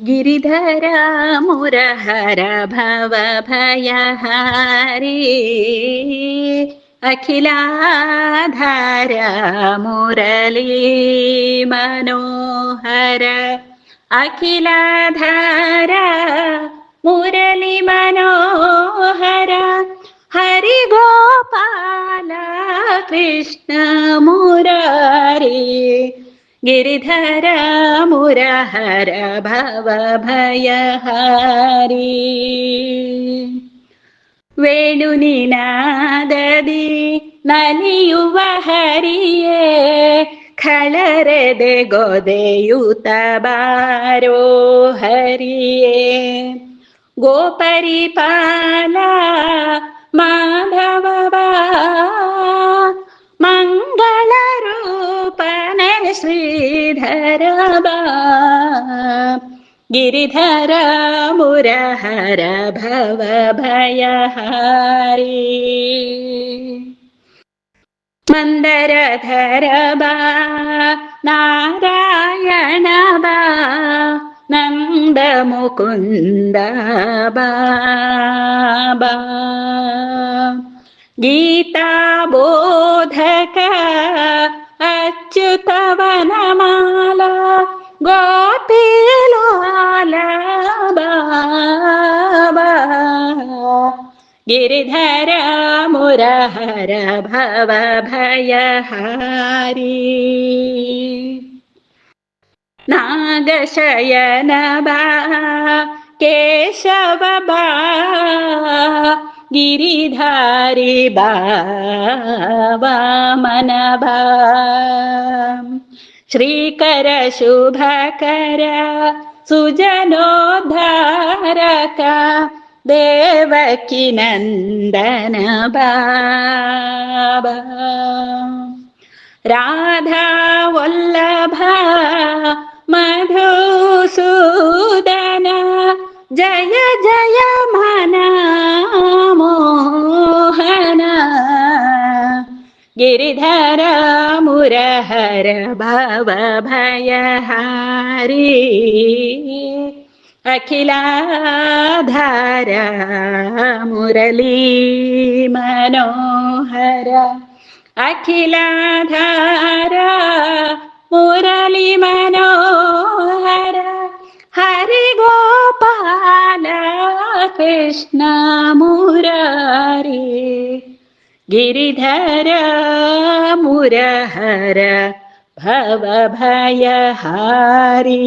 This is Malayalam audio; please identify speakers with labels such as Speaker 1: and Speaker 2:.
Speaker 1: गिरिधर मुरहर भव भयहारी अखिलाधार मुरली मनोहर अखिलाधार मुरली मनोहर हरि गोपाल कृष्ण मुरारी ശ്രീധര മുരഹര ഭവഭയഹാരി വേണുനിനാദതി നലിയുവ ഹരിയേ ഖളരതെ ഗോദയുത ബാരോ ഹരിയേ ഗോപരിപാല ശ്രീധര गिरिधर मुरहर भवभयहारी मन्दरधर बा नारायण बा नन्दमुकुन्द बा गीताबोधक अच्युता गिरिधर मुरहर भव भयहारी नागशयन बा केशव बा गिरिधारी बामन भा श्रीकर शुभकर सुजनोद्धारक देवकी नन्दन बाबा राधा वल्लभ मधुसूदन जय जय मना गिरिधर मुरहर भव भयहारी अखिलाधार मुरली मनोहर अखिलाधार मुरली मनोहर हरि गोपाल कृष्ण मुरारी गिरिधर मुरहर भव भयहारी